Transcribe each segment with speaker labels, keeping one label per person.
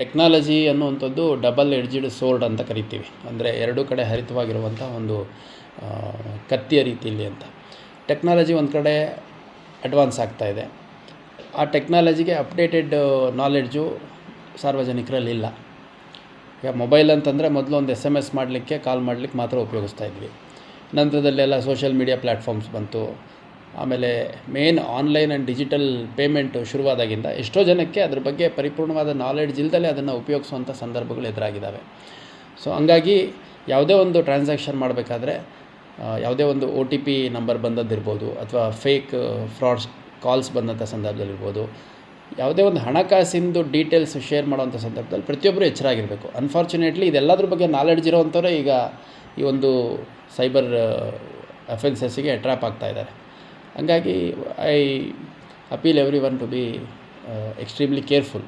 Speaker 1: Technology ಅನ್ನುವಂಥದ್ದು double ಎಡ್ಜಿಡ್ sword ಅಂತ ಕರಿತೀವಿ. ಅಂದರೆ ಎರಡೂ ಕಡೆ ಹರಿತವಾಗಿರುವಂಥ ಒಂದು ಕತ್ತಿಯ ರೀತಿಯಲ್ಲಿ ಅಂತ. ಟೆಕ್ನಾಲಜಿ ಒಂದು ಕಡೆ ಅಡ್ವಾನ್ಸ್ ಆಗ್ತಾ ಇದೆ. ಆ ಟೆಕ್ನಾಲಜಿಗೆ ಅಪ್ಡೇಟೆಡ್ ನಾಲೆಡ್ಜು ಸಾರ್ವಜನಿಕರಲ್ಲಿ ಇಲ್ಲ. ಈಗ ಮೊಬೈಲ್ ಅಂತಂದರೆ ಮೊದಲು ಒಂದು ಎಸ್ ಎಂ ಎಸ್ ಮಾಡಲಿಕ್ಕೆ, ಕಾಲ್ ಮಾಡಲಿಕ್ಕೆ ಮಾತ್ರ ಉಪಯೋಗಿಸ್ತಾ ಇದ್ವಿ. ನಂತರದಲ್ಲೆಲ್ಲ ಸೋಷಿಯಲ್ ಮೀಡಿಯಾ ಪ್ಲ್ಯಾಟ್ಫಾರ್ಮ್ಸ್ ಬಂತು. ಆಮೇಲೆ main online and digital payment ಶುರುವಾದಾಗಿಂದ ಎಷ್ಟೋ ಜನಕ್ಕೆ ಅದ್ರ ಬಗ್ಗೆ ಪರಿಪೂರ್ಣವಾದ ನಾಲೆಡ್ಜ್ ಇಲ್ದಲೇ ಅದನ್ನು ಉಪಯೋಗಿಸುವಂಥ ಸಂದರ್ಭಗಳು ಎದುರಾಗಿದ್ದಾವೆ ಸೊ ಹಂಗಾಗಿ ಯಾವುದೇ ಒಂದು ಟ್ರಾನ್ಸಾಕ್ಷನ್ ಮಾಡಬೇಕಾದ್ರೆ ಯಾವುದೇ ಒಂದು ಒ ಟಿ ಪಿ ನಂಬರ್ ಬಂದದ್ದಿರ್ಬೋದು ಅಥವಾ ಫೇಕ್ ಫ್ರಾಡ್ಸ್ ಕಾಲ್ಸ್ ಬಂದಂಥ ಸಂದರ್ಭದಲ್ಲಿರ್ಬೋದು, ಯಾವುದೇ ಒಂದು ಹಣಕಾಸಿಂದು ಡೀಟೇಲ್ಸ್ ಶೇರ್ ಮಾಡುವಂಥ ಸಂದರ್ಭದಲ್ಲಿ ಪ್ರತಿಯೊಬ್ಬರು ಎಚ್ಚರಾಗಿರಬೇಕು. ಅನ್ಫಾರ್ಚುನೇಟ್ಲಿ ಇದೆಲ್ಲದ್ರ ಬಗ್ಗೆ ನಾಲೆಡ್ಜ್ ಇರೋವಂಥವ್ರೆ ಈಗ ಈ ಒಂದು ಸೈಬರ್ ಅಫೆನ್ಸಸ್ಸಿಗೆ ಟ್ರ್ಯಾಪ್ ಆಗ್ತಾ ಇದ್ದಾರೆ. ಹಂಗಾಗಿ I appeal everyone to be extremely careful.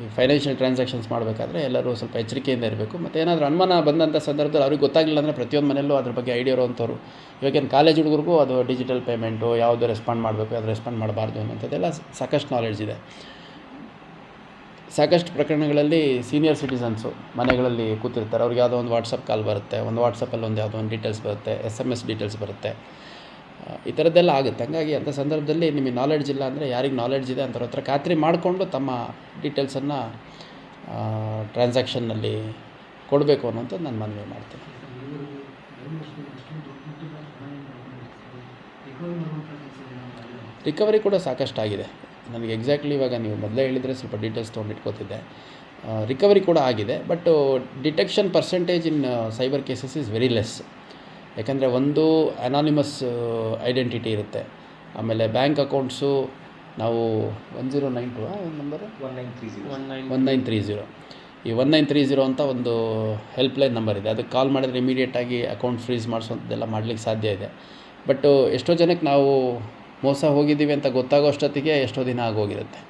Speaker 1: ಈ ಫೈನಾನ್ಷಿಯಲ್ ಟ್ರಾನ್ಸಾಕ್ಷನ್ಸ್ ಮಾಡಬೇಕಾದ್ರೆ ಎಲ್ಲರೂ ಸ್ವಲ್ಪ ಎಚ್ಚರಿಕೆಯಿಂದ ಇರಬೇಕು. ಮತ್ತು ಏನಾದರೂ ಅನುಮಾನ ಬಂದಂಥ ಸಂದರ್ಭದಲ್ಲಿ ಅವ್ರಿಗೆ ಗೊತ್ತಾಗಲಿಲ್ಲ ಅಂದರೆ ಪ್ರತಿಯೊಂದು ಮನೆಯಲ್ಲೂ ಅದ್ರ ಬಗ್ಗೆ ಐಡಿಯಾ ಇರೋವಂಥವ್ರು. ಇವಾಗೇನು ಕಾಲೇಜ್ ಹುಡುಗರಿಗೂ ಅದು ಡಿಜಿಟಲ್ ಪೇಮೆಂಟು ಯಾವುದು ರೆಸ್ಪಾಂಡ್ ಮಾಡಬೇಕು, ಅದು ರೆಸ್ಪಾಂಡ್ ಮಾಡಬಾರ್ದು ಅನ್ನೋಂಥದ್ದೆಲ್ಲ ಸಾಕಷ್ಟು ನಾಲೆಡ್ಜ್ ಇದೆ. ಸಾಕಷ್ಟು ಪ್ರಕರಣಗಳಲ್ಲಿ ಸೀನಿಯರ್ ಸಿಟಿಸನ್ಸು ಮನೆಗಳಲ್ಲಿ ಕೂತಿರ್ತಾರೆ. ಅವ್ರಿಗೆ ಯಾವುದೋ ಒಂದು ವಾಟ್ಸಪ್ ಕಾಲ್ ಬರುತ್ತೆ, ಒಂದು ವಾಟ್ಸಪ್ಪಲ್ಲಿ ಒಂದು ಯಾವುದೋ ಒಂದು ಡೀಟೇಲ್ಸ್ ಬರುತ್ತೆ ಎಸ್ ಎಂ ಎಸ್ ಡೀಟೇಲ್ಸ್ ಬರುತ್ತೆ. ಈ ಥರದ್ದೆಲ್ಲ ಆಗುತ್ತೆ. ಹಂಗಾಗಿ ಅಂಥ ಸಂದರ್ಭದಲ್ಲಿ ನಿಮಗೆ ನಾಲೆಡ್ಜ್ ಇಲ್ಲ ಅಂದರೆ ಯಾರಿಗೆ ನಾಲೆಡ್ಜ್ ಇದೆ ಅಂಥವ್ರ ಹತ್ರ ಖಾತ್ರಿ ಮಾಡಿಕೊಂಡು ತಮ್ಮ ಡೀಟೇಲ್ಸನ್ನು ಟ್ರಾನ್ಸಾಕ್ಷನ್ನಲ್ಲಿ ಕೊಡಬೇಕು ಅನ್ನೋಂಥದ್ದು ನಾನು ಮನವಿ ಮಾಡ್ತೀನಿ. ರಿಕವರಿ ಕೂಡ ಸಾಕಷ್ಟು ಆಗಿದೆ. ನನಗೆ ಎಕ್ಸಾಕ್ಟ್ಲಿ ಇವಾಗ ನೀವು ಮೊದಲೇ ಹೇಳಿದರೆ ಸ್ವಲ್ಪ ಡೀಟೇಲ್ಸ್ ತೊಗೊಂಡು ಇಟ್ಕೋತಿದ್ದೆ ರಿಕವರಿ ಕೂಡ ಆಗಿದೆ. But detection percentage in cyber cases is very less ಯಾಕಂದರೆ ಒಂದು ಅನಾನಿಮಸ್ ಐಡೆಂಟಿಟಿ ಇರುತ್ತೆ. ಆಮೇಲೆ ಬ್ಯಾಂಕ್ ಅಕೌಂಟ್ಸು ನಾವು one zero nine two number
Speaker 2: one nine three zero one nine
Speaker 1: one nine three zero ಈ ಒನ್ ನೈನ್ ತ್ರೀ ಜೀರೋ ಅಂತ ಒಂದು helpline number ಇದೆ. ಅದಕ್ಕೆ ಕಾಲ್ ಮಾಡಿದ್ರೆ ಇಮಿಡಿಯೇಟಾಗಿ ಅಕೌಂಟ್ ಫ್ರೀಸ್ ಮಾಡಿಸೋದೆಲ್ಲ ಮಾಡ್ಲಿಕ್ಕೆ ಸಾಧ್ಯ ಇದೆ. ಬಟ್ ಎಷ್ಟೋ ಜನಕ್ಕೆ ನಾವು ಮೋಸ ಹೋಗಿದ್ದೀವಿ ಅಂತ ಗೊತ್ತಾಗೋ ಅಷ್ಟೊತ್ತಿಗೆ ಎಷ್ಟೋ ದಿನ ಆಗೋಗಿರುತ್ತೆ.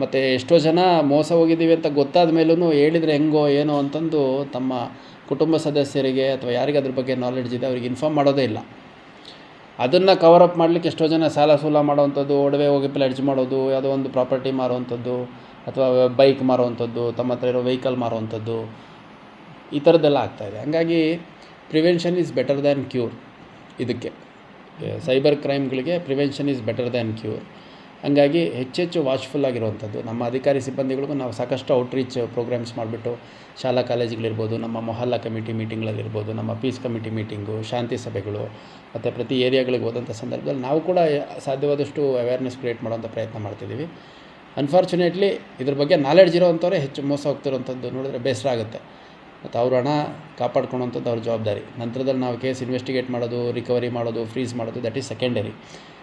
Speaker 1: ಮತ್ತು ಎಷ್ಟೋ ಜನ ಮೋಸ ಹೋಗಿದ್ದೀವಿ ಅಂತ ಗೊತ್ತಾದ ಮೇಲೂ ಹೇಳಿದರೆ ಹೆಂಗೋ ಏನೋ ಅಂತಂದು ತಮ್ಮ ಕುಟುಂಬ ಸದಸ್ಯರಿಗೆ ಅಥವಾ ಯಾರಿಗೆ ಅದ್ರ ಬಗ್ಗೆ ನಾಲೆಡ್ಜ್ ಇದೆ, ಅವ್ರಿಗೆ ಇನ್ಫಾರ್ಮ್ ಮಾಡೋದೇ ಇಲ್ಲ. ಅದನ್ನು ಕವರ್ ಅಪ್ ಮಾಡಲಿಕ್ಕೆ ಎಷ್ಟೋ ಜನ ಸಾಲ ಸೂಲ ಮಾಡೋವಂಥದ್ದು, ಒಡವೆ ಹೋಗಿ ಪ್ಲೆಡ್ಜ್ ಮಾಡೋದು, ಯಾವುದೋ ಒಂದು ಪ್ರಾಪರ್ಟಿ ಮಾರುವಂಥದ್ದು, ಅಥವಾ ಬೈಕ್ ಮಾರುವಂಥದ್ದು, ತಮ್ಮ ಹತ್ರ ಇರೋ ವೆಹಿಕಲ್ ಮಾರುವಂಥದ್ದು, ಈ ಥರದ್ದೆಲ್ಲ ಆಗ್ತಾಯಿದೆ ಹಾಗಾಗಿ prevention is better than cure ಇದಕ್ಕೆ cyber ಕ್ರೈಮ್ಗಳಿಗೆ prevention is better than cure ಹಂಗಾಗಿ ಹೆಚ್ಚೆಚ್ಚು ವಾಚ್ಫುಲ್ ಆಗಿರುವಂಥದ್ದು. ನಮ್ಮ ಅಧಿಕಾರಿ ಸಿಬ್ಬಂದಿಗಳಿಗೂ ನಾವು ಸಾಕಷ್ಟು ಔಟ್ರೀಚ್ ಪ್ರೋಗ್ರಾಮ್ಸ್ ಮಾಡಿಬಿಟ್ಟು ಶಾಲಾ ಕಾಲೇಜುಗಳಿರ್ಬೋದು, ನಮ್ಮ ಮೊಹಲ್ಲಾ ಕಮಿಟಿ ಮೀಟಿಂಗ್ಗಳಲ್ಲಿರ್ಬೋದು ನಮ್ಮ ಪೀಸ್ ಕಮಿಟಿ ಮೀಟಿಂಗು ಶಾಂತಿ ಸಭೆಗಳು, ಮತ್ತು ಪ್ರತಿ ಏರಿಯಾಗಳಿಗೆ ಹೋದಂಥ ಸಂದರ್ಭದಲ್ಲಿ ನಾವು ಕೂಡ ಸಾಧ್ಯವಾದಷ್ಟು ಅವೇರ್ನೆಸ್ ಕ್ರಿಯೇಟ್ ಮಾಡೋವಂಥ ಪ್ರಯತ್ನ ಮಾಡ್ತಿದ್ದೀವಿ. ಅನ್ಫಾರ್ಚುನೇಟ್ಲಿ ಇದ್ರ ಬಗ್ಗೆ ನಾಲೆಡ್ಜ್ ಇರೋವಂಥವ್ರೆ ಹೆಚ್ಚು ಮೋಸ ಹೋಗ್ತಿರೋಂಥದ್ದು ನೋಡಿದ್ರೆ ಬೇಸರ ಆಗುತ್ತೆ. ಮತ್ತು ಅವ್ರ ಹಣ ಕಾಪಾಡ್ಕೊಳೋವಂಥದ್ದು ಅವ್ರ ಜವಾಬ್ದಾರಿ. ನಂತರದಲ್ಲಿ ನಾವು ಕೇಸ್ ಇನ್ವೆಸ್ಟಿಗೇಟ್ ಮಾಡೋದು ರಿಕವರಿ ಮಾಡೋದು ಫ್ರೀಸ್ ಮಾಡೋದು ದಟ್ ಈಸ್ ಸೆಕೆಂಡರಿ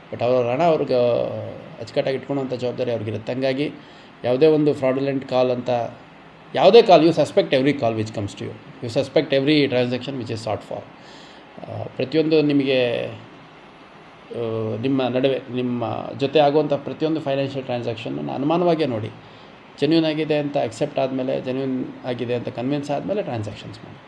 Speaker 1: ಬಟ್ ಅವ್ರ ಹಣ ಅವ್ರಿಗೆ ಅಚ್ಚುಕಟ್ಟಾಗಿ ಇಟ್ಕೊಳ್ಳೋಂಥ ಜವಾಬ್ದಾರಿ ಅವ್ರಿಗಿರುತ್ತೆ. ಹಂಗಾಗಿ ಯಾವುದೇ ಒಂದು ಫ್ರಾಡುಲೆಂಟ್ ಕಾಲ್ ಅಂತ, ಯಾವುದೇ call, you suspect every call which comes to you. You suspect every transaction which is sought for. ಪ್ರತಿಯೊಂದು ನಿಮಗೆ ನಿಮ್ಮ ನಡುವೆ, ನಿಮ್ಮ ಜೊತೆ ಆಗುವಂಥ ಪ್ರತಿಯೊಂದು ಫೈನಾನ್ಷಿಯಲ್ ಟ್ರಾನ್ಸಾಕ್ಷನ್ನ ಅನುಮಾನವಾಗೇ ನೋಡಿ. ಜೆನ್ಯೂನ್ ಆಗಿದೆ ಅಂತ ಅಕ್ಸೆಪ್ಟ್ ಆದಮೇಲೆ ಜೆನ್ಯೂನ್ ಆಗಿದೆ ಅಂತ ಕನ್ವಿನ್ಸ್ ಆದಮೇಲೆ ಟ್ರಾನ್ಸಾಕ್ಷನ್ಸ್ ಮಾಡಿ.